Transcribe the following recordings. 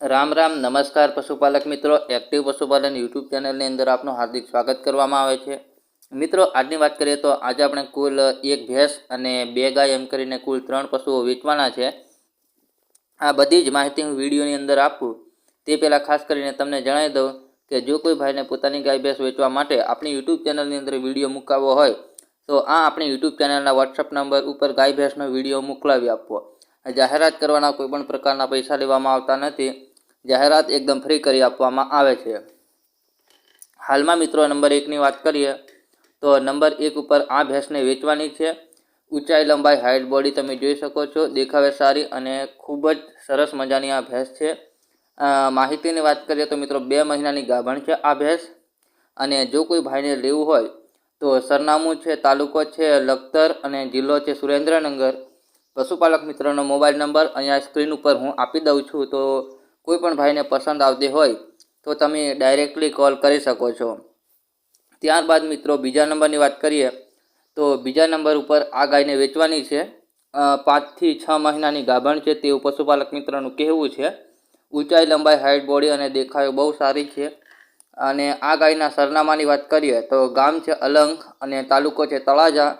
રામ રામ, નમસ્કાર પશુપાલક મિત્રો. એક્ટિવ પશુપાલન યુટ્યુબ ચેનલની અંદર આપનું હાર્દિક સ્વાગત કરવામાં આવે છે. મિત્રો, આજની વાત કરીએ તો આજે આપણે કુલ એક ભેંસ અને બે ગાય એમ કરીને કુલ ત્રણ પશુઓ વેચવાના છે. આ બધી જ માહિતી હું વિડીયોની અંદર આપું. તે પહેલાં ખાસ કરીને તમને જણાવી દઉં કે જો કોઈ ભાઈને પોતાની ગાય ભેંસ વેચવા માટે આપણી યુટ્યુબ ચેનલની અંદર વીડિયો મૂકાવવો હોય, તો આ આપણી યુટ્યુબ ચેનલના વોટ્સઅપ નંબર ઉપર ગાય ભેંસનો વીડિયો મોકલાવી આપવો. જાહેરાત કરવાના કોઈપણ પ્રકારના પૈસા લેવામાં આવતા નથી. જાહેરાત એકદમ ફ્રી કરી આપવામાં આવે છે. હાલમાં મિત્રો નંબર એકની વાત કરીએ, તો નંબર એક ઉપર આ ભેંસને વેચવાની છે. ઊંચાઈ લંબાઈ હાઇટ બોડી તમે જોઈ શકો છો. દેખાવે સારી અને ખૂબ જ સરસ મજાની આ ભેંસ છે. માહિતીની વાત કરીએ તો મિત્રો બે મહિનાની ગાભણ છે આ ભેંસ. અને જો કોઈ ભાઈને લેવું હોય, તો સરનામું છે, તાલુકો છે, લખતર અને જિલ્લો છે સુરેન્દ્રનગર. પશુપાલક મિત્રનો મોબાઈલ નંબર અહીંયા સ્ક્રીન ઉપર હું આપી દઉં છું, તો કોઈ પણ ભાઈને પસંદ આવતી હોય તો તમે ડાયરેક્ટલી કોલ કરી શકો છો. ત્યારબાદ મિત્રો બીજા નંબરની વાત કરીએ તો બીજા નંબર ઉપર આ ગાયને વેચવાની છે. પાંચથી છ મહિનાની ગાભણ છે. તેવું પશુપાલક મિત્રનું કહેવું છે. ઊંચાઈ, લંબાઈ હાઇટ બોડી અને દેખાવ બહુ સારી છે. અને આ ગાયના સરનામાની વાત કરીએ તો ગામ છે અલંગ અને તાલુકો છે તળાજા.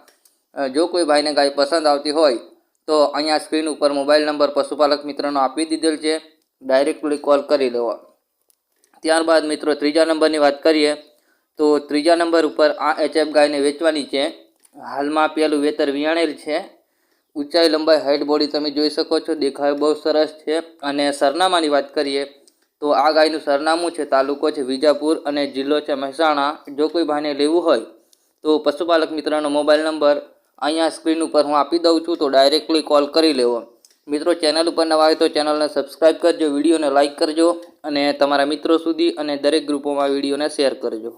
જો કોઈ ભાઈને ગાય પસંદ આવતી હોય તો અહીંયા સ્ક્રીન ઉપર મોબાઈલ નંબર પશુપાલક મિત્રનો આપી દીધેલ છે. ડાયરેક્ટલી કોલ કરી લેવા. ત્યારબાદ મિત્રો ત્રીજા નંબરની વાત કરીએ, તો ત્રીજા નંબર ઉપર આ એચએફ ગાયને વેચવાની છે. હાલમાં પેલું વેતર વિયાણેલ છે. ઊંચાઈ, લંબાઈ હાઇટ બોડી તમે જોઈ શકો છો. દેખાવ બહુ સરસ છે. અને સરનામાની વાત કરીએ, તો આ ગાયનું સરનામું છે તાલુકો છે વિજાપુર અને જિલ્લો છે મહેસાણા. જો કોઈ ભાઈને લેવું હોય, તો પશુપાલક મિત્રનો મોબાઈલ નંબર અહીંયા સ્ક્રીન ઉપર હું આપી દઉં છું, તો ડાયરેક્ટલી કોલ કરી લેવો. મિત્રો ચેનલ ઉપર નવા હોય તો ચેનલને સબસ્ક્રાઈબ કરજો વિડીયોને લાઇક કરજો અને તમારા મિત્રો સુધી અને દરેક ગ્રુપોમાં વિડીયોને શેર કરજો.